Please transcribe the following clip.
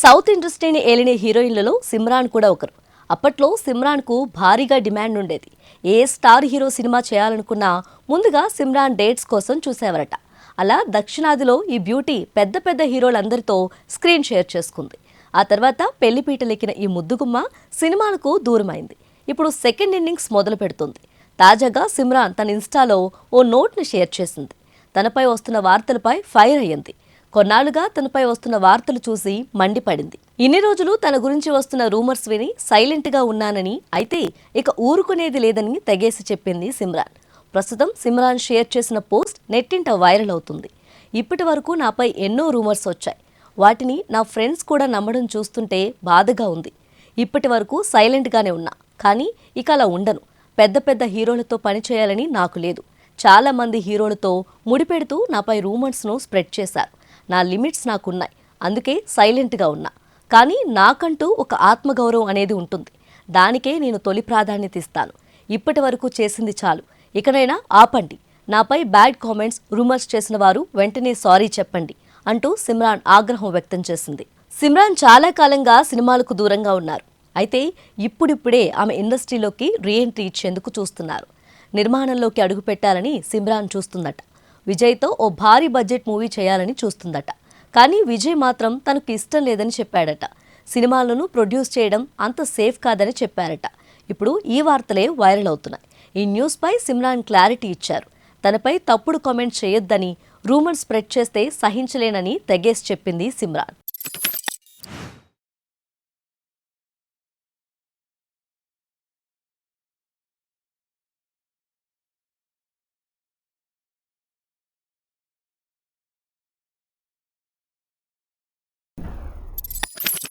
South ఇండస్ట్రీని ఏలిన హీరోయిన్లలో సిమ్రాన్ కూడా ఒకరు. అప్పట్లో సిమ్రాన్కు భారీగా డిమాండ్ ఉండేది. ఏ స్టార్ హీరో సినిమా చేయాలనుకున్నా ముందుగా సిమ్రాన్ డేట్స్ కోసం చూసేవారట. అలా దక్షిణాదిలో ఈ బ్యూటీ పెద్ద పెద్ద హీరోలందరితో స్క్రీన్ షేర్ చేసుకుంది. ఆ తర్వాత పెళ్ళిపీటలెక్కిన ఈ ముద్దుగుమ్మ సినిమాలకు దూరమైంది. ఇప్పుడు సెకండ్ ఇన్నింగ్స్ మొదలు పెడుతుంది. తాజాగా సిమ్రాన్ తన ఇన్స్టాలో ఓ నోట్ని షేర్ చేసింది. తనపై వస్తున్న వార్తలపై ఫైర్ అయ్యింది. కొన్నాళ్ళుగా తనపై వస్తున్న వార్తలు చూసి మండిపడింది. ఇన్ని రోజులు తన గురించి వస్తున్న రూమర్స్ విని సైలెంట్గా ఉన్నానని అయితే ఇక ఊరుకునేది లేదని తెగేసి చెప్పింది సిమ్రాన్. ప్రస్తుతం సిమ్రాన్ షేర్ చేసిన పోస్ట్ నెట్టింట వైరల్ అవుతుంది. ఇప్పటి వరకు నాపై ఎన్నో రూమర్స్ వచ్చాయి. వాటిని నా ఫ్రెండ్స్ కూడా నమ్మడం చూస్తుంటే బాధగా ఉంది. ఇప్పటి వరకు సైలెంట్గానే ఉన్నా కానీ ఇక అలా ఉండను. పెద్ద పెద్ద హీరోలతో పనిచేయాలని నాకు లేదు. చాలా మంది హీరోలతో ముడిపెడుతూ నాపై రూమర్స్ను స్ప్రెడ్ చేశారు. నా లిమిట్స్ నాకున్నాయి. అందుకే సైలెంట్గా ఉన్నా. కానీ నాకంటూ ఒక ఆత్మగౌరవం అనేది ఉంటుంది. దానికే నేను తొలి ప్రాధాన్యత ఇస్తాను. ఇప్పటి వరకు చేసింది చాలు. ఇకనైనా ఆపండి. నాపై బ్యాడ్ కామెంట్స్ రూమర్స్ చేసిన వారు వెంటనే సారీ చెప్పండి అంటూ సిమ్రాన్ ఆగ్రహం వ్యక్తం చేసింది. సిమ్రాన్ చాలా కాలంగా సినిమాలకు దూరంగా ఉన్నారు. అయితే ఇప్పుడిప్పుడే ఆమె ఇండస్ట్రీలోకి రీఎంట్రీ ఇచ్చేందుకు చూస్తున్నారు. నిర్మాణంలోకి అడుగుపెట్టాలని సిమ్రాన్ చూస్తుందట. విజయ్తో ఓ భారీ బడ్జెట్ మూవీ చేయాలని చూస్తుందట. కానీ విజయ్ మాత్రం తనకు ఇష్టం లేదని చెప్పాడట. సినిమాలను ప్రొడ్యూస్ చేయడం అంత సేఫ్ కాదని చెప్పారట. ఇప్పుడు ఈ వార్తలే వైరల్ అవుతున్నాయి. ఈ న్యూస్పై సిమ్రాన్ క్లారిటీ ఇచ్చారు. తనపై తప్పుడు కామెంట్ చేయొద్దని రూమర్ స్ప్రెడ్ చేస్తే సహించలేనని తెగేసి చెప్పింది సిమ్రాన్.